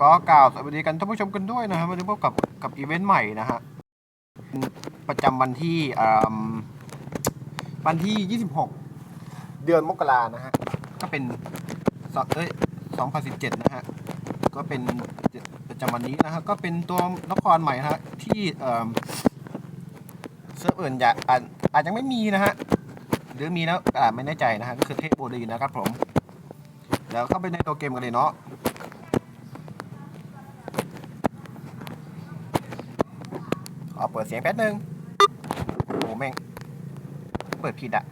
ก็กล่าวสวัสดีกันท่านผู้ชมกันด้วยนะครับวันนี้พบกับกับอีเวนต์ใหม่นะฮะประจำวันที่อ่าวันที่ 26 เดือนมกรานะฮะก็เป็นสเอ้ย2017 นะฮะก็เป็นประจำวันนี้นะฮะก็เป็นตัวละครใหม่นะฮะที่เอ่อเซิร์ฟอื่นจะอาจอาจจะไม่มีนะฮะหรือมีแล้วอ่าไม่แน่ใจนะฮะก็คือเทพโบดีนะครับผมแล้วเข้าไปในตัวเกมกันเลยเนาะ ขอ เปิดเสียงแป๊บนึงโอ้โหแม่ง เปิดผิดอะ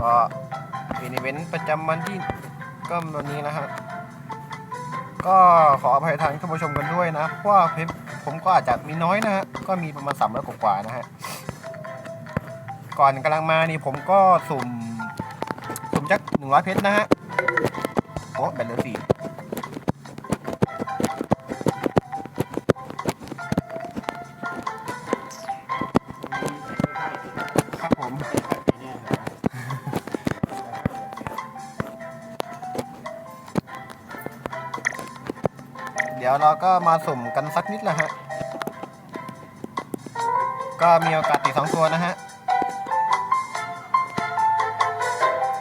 ก็เป็นอีเวนต์ประจำวันที่ก็วันนี้นะฮะก็ขออภัยทางท่านผู้ชมกันด้วยนะ เพราะว่าเพจ ผมก็อาจจะมีน้อยนะฮะ ก็มีประมาณสามร้อยกว่านะฮะ ก่อนกำลังมานี่ผมก็สุ่ม สุ่มจักหนึ่งร้อยเพชรนะฮะ โอ้แบตเหลือสี่ เดี๋ยวเราก็มาสุ่มกันสักนิดละฮะ ก็มีโอกาสติดสองตัวนะฮะ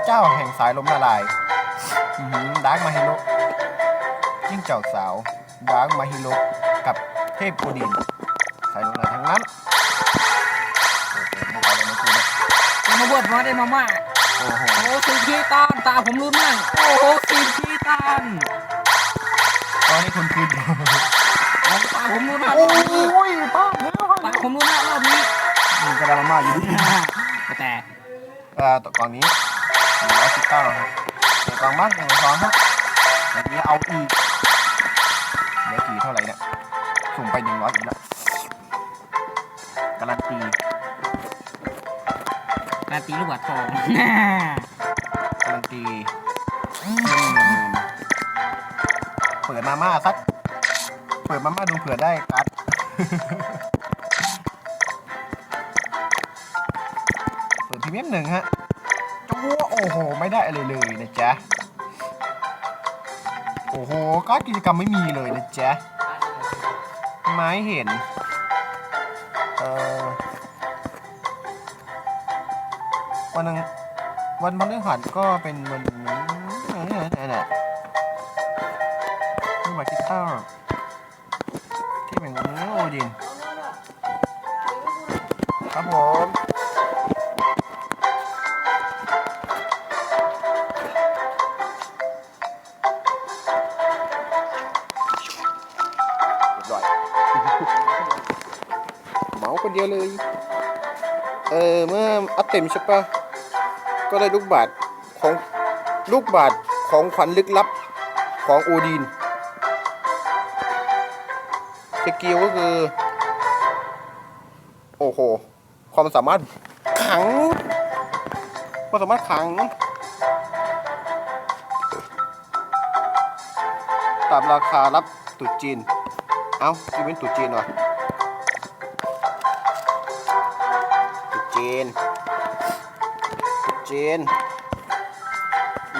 เจ้าแห่งสายลมละลายดาร์กมาฮิโร่จิ้งจอกสาวดาร์กมาฮิโร่กับเทพโอดินสายลมละลายทั้งนั้นมาเลยนะกูเนี่ยจะมาบวชมาได้มาม่าโอ้โหสิพี่ตานตาผมรู้มั่งโอ้โหสิพี่ตาน ตอนนี้คนคืนโอ้ตาผมรู้นะโอ้ยป้าเร็วตาผมรู้นะรอบนี้มันกระดามาม่าอยู่ที่แต่เอ่อตอนนี้หนึ่งร้อยสิบเก้าครับเดี๋ยวกองบ้านหนึ่งสองครับเดี๋ยวนี้เอาอีกเหลือกี่เท่าไหร่เนี่ยสุ่มไปหนึ่งร้อยอีกแล้วการันตีการันตีลูกบาศก์ทอง ดมาม่าสัก เปิดมาม่าดูเผื่อได้การ์ดเปิดพรีเมียมหนึ่งฮะจู๊โอ้โห ไม่ได้อะไรเลยนะจ๊ะ โอ้โหการ์ดกิจกรรมไม่มีเลยนะจ๊ะ ไม้เห็น เอ่อวันนึงวันพฤหัสก็เป็นวันนี้นี่แหละ นี่มาคิดข้าวที่เป็นโอดินครับผมเรียบร้อยเมาคนเดียวเลยเออเมื่ออัพเต็มใช่ปะก็ได้ลูกบาทของลูกบาทของขวัญลึกลับของโอดีน สกิลก็คือ โอ้โห ความสามารถขัง ความสามารถขังตามราคารับตรุษจีน เอ้าอีเวนตุจีนวะตรุษจีนตรุษจีน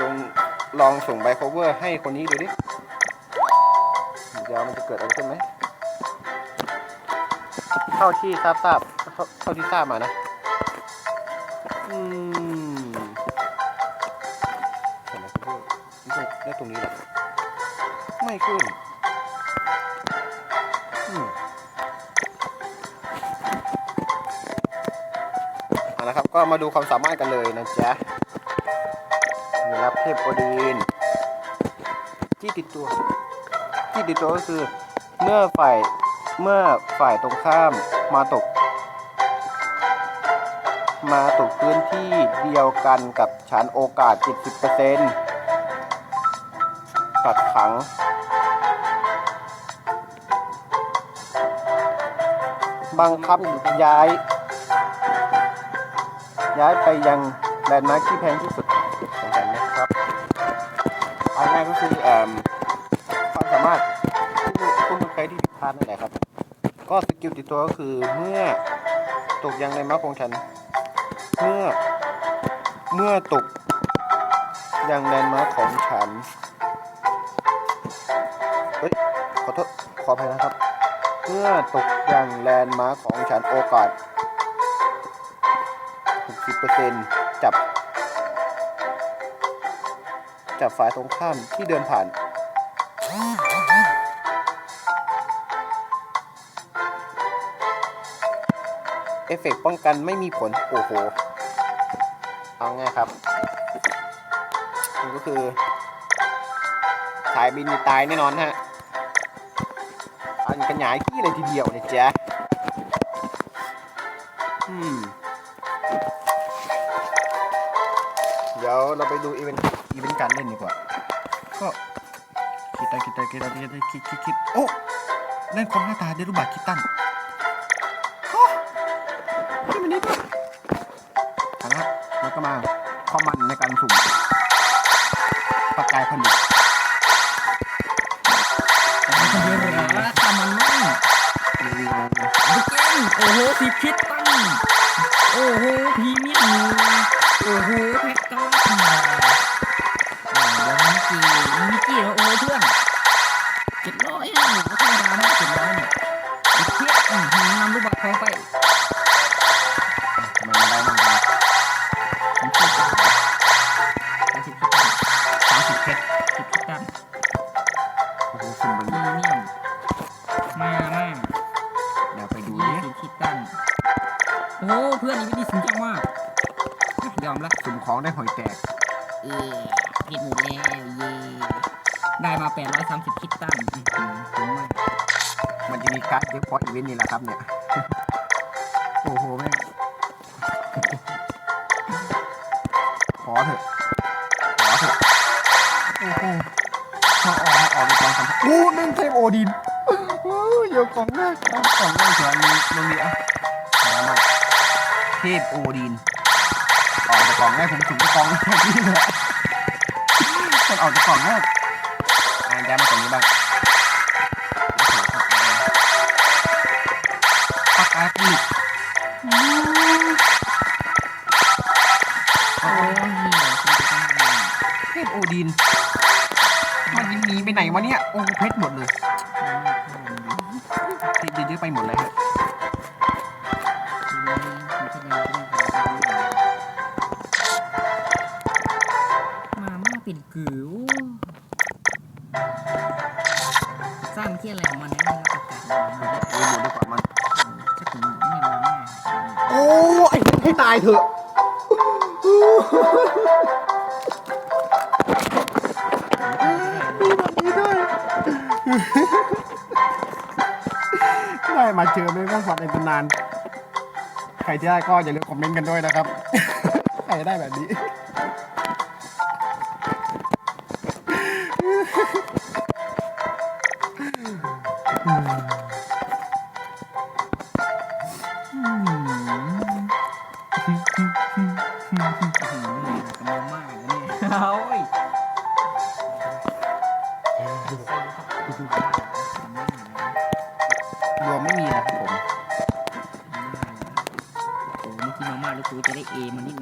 ลงลองส่งใบ cover ให้คนนี้ดูดิ เดี๋ยวมันจะเกิดอะไรขึ้นไหม เท่าที่ทราบทราบเท่าที่ทราบมานะอืมเห็นไหมคุณผู้นี่ตรงได้ตรงนี้แหละไม่ขึ้นอืมเอาละครับก็มาดูความสามารถกันเลยนะจ๊ะนี่ครับเทพโอดีนที่ติดตัว ที่ติดตัวก็คือเมื่อฝ่าย เมื่อฝ่ายตรงข้ามมาตก มาตกพื้นที่เดียวกันกับฉันโอกาส 70%กัดขัง บังคับย้าย ย้ายไปยังแลนด์มาร์คที่แพงที่สุดของฉันนะครับอาง่ายก็คือความสามารถพลาดนั่นแหละครับ ก็สกิลติดตัวก็คือเมื่อตกยังในมาของฉัน เมื่อ เมื่อตกยังแลนด์มาร์คของฉัน เฮ้ย ขอโทษ ขออภัยนะครับ เมื่อตกยังแลนด์มาร์คของฉันโอกาส 60%จับ จับฝ่ายตรงข้ามที่เดินผ่าน อฟเฟกต์ป้องกันไม่มีผล โอ้โห เอาง่ายครับ มันก็คือ สายบินตายแน่นอนฮะอันกันหยายขี้เลยทีเดียวเนี่ยจ๊ะอืมเดี๋ยวเราไปดูอีเวนต์อีเวนต์การเล่นดีกว่า ก็คิดตาคิดตาคิดตาคิดตาคิดคิดคิดโอ้เล่นคมหน้าตาได้รูปบัตรคิดตัน แล้วก็มาคอมมันในการสุ่มประกายผลิตคอทำมันมั่งรีวิวเอาเกมโอ้โหสิบคิดตั้ง โอ้โหพรีเมียมโอ้โห สุ่มของได้หอยแตกเออผิดหมดแล้วเย่ได้มา830คิดตั้งอื้อหือคุ้มมากมันจะมีการ์ดเยอะเพราะอีเวนต์นี้แหละครับเนี่ย โอ้โหแม่งขอเถอะขอเถอะโอ้โหมาออกมาออกในกองสัมภาษณ์โอ้แม่งเทพโอดินโอ้ยเดี๋ยวกล่องแรกเอากล่องแรกเถอะมีลงดีอะมามาเทพโอดินออ กล่องแรกผมถึงจะกล่องแรกนี่เลยมันออกจากกล่องแรกอ่านย้ำมาตรงนี้บ้างปากกาผลิตโอ้ยเหี้ยคือจะต้องมาเทพโอดิน มันหนีไปไหนวะเนี่ย โอ้เพชรหมดเลยเพชรเยอะๆไปหมดเลยฮะายเถอะได้มาเจอไม่ต้องฝันในตำนาน ใครที่ได้ก็อย่าลืมคอมเมนต์กันด้วยนะครับ ใครได้แบบนี้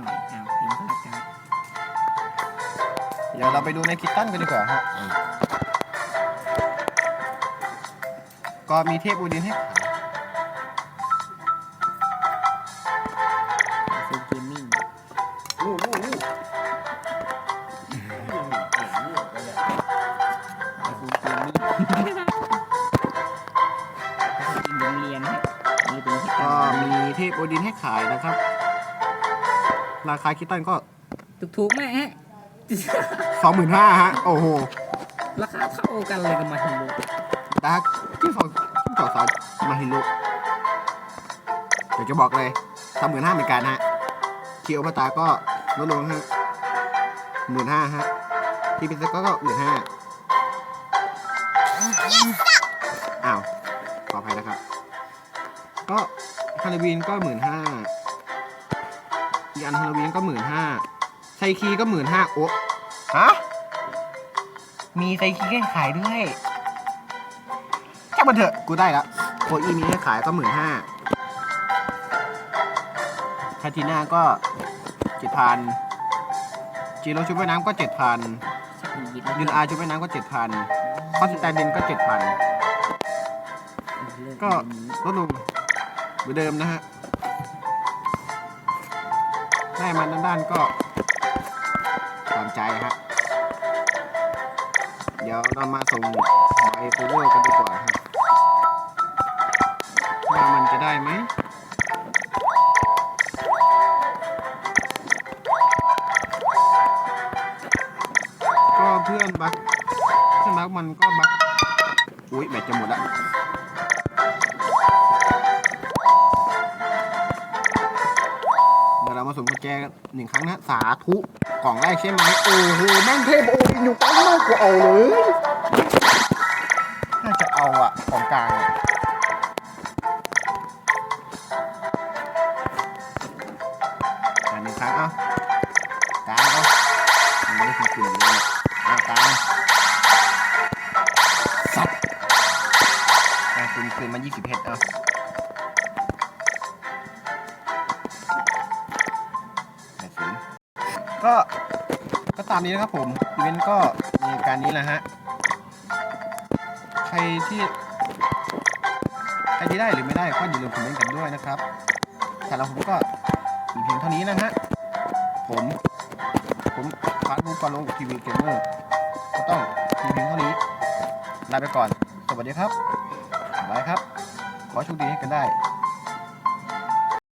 อมานิดหน่อยอ้าวเห็นพลาดกันเดี๋ยวเราไปดูในคิตตันกันดีกว่าฮะก็มีเทพอูดินให้ขายฟูเกมมิ่งอู้อู้อู้ฟูเกมมิ่งทีมโรงเรียนฮะนี่เป็นที่ก็ตั้งมีเทพอูดินให้ขายนะครับ ราคาคิตตันก็ถูกๆไหมฮะ 25,000ฮะ โอ้โหราคาเท่ากันเลยกับมาฮิโร่ดาร์กที่สองที่สองสารมาฮิรุเดี๋ยวจะบอกเลยทำหมื่นห้าเหมือนกันฮะคิวพัตาก็ลดลงฮะหมื่นห้าฮะทีพิซซ่าก็หมื่นห้าอ้าวขออภัยนะครับ ก็ฮาโลวีนก็หมื่นห้า อีกอันฮาโลวีนก็หมื่นห้าไซคีก็หมื่นห้าโอ้ฮะ มีไซคีให้ขายด้วยจช่างมันเถอะ กูได้แล้วโคอีมีให้ขายก็หมื่นห้าแคทีน่าก็เจ็ดพันจีโร่ชุดว่ายน้ำก็เจ็ดพันสปีดแล้วยูนอาร์ชุดว่ายน้ำก็เจ็ดพันคอสแตนเดนก็เจ็ดพันก็ลดลงเหมือนเดิมนะฮะ ได้มาด้านๆก็ตามใจฮะเดี๋ยวเรามาส่งไบโคเวอร์กันดีกว่าครับว่ามันจะได้ไหมก็เพื่อนบักเพื่อนบักมันก็บักอุ้ยแบตจะหมดละเดี๋ยว เรามาสุ่มกุญแจกันหนึ่งครั้งนะสาธุกล่องแรกใช่ไหมโอ้โหแม่งเทพโอ้ยอยู่ตั้งมากกว่าเอาเลยน่าจะเอาอะของกลางอะหนึ่งครั้งเอากลางเอามันไม่ถึงกลิ่นเลยเอากลางสัตว์อะคืนคืนมา20เพชรเอา ตามนี้นะครับผมอีเวนต์ก็มีการนี้แหละฮะ ใครที่ใครที่ได้หรือไม่ได้ก็อย่าลืมคอมเมนต์กันด้วยนะครับแต่เราผมก็มีเพียงเท่านี้นะฮะ ผม ผมฟาสบุ๊กฟาโลทีวีเกมเมอร์ก็ต้องมีเพียงเท่านี้ ลาไปก่อน สวัสดีครับบายครับ ขอโชคดีให้กันได้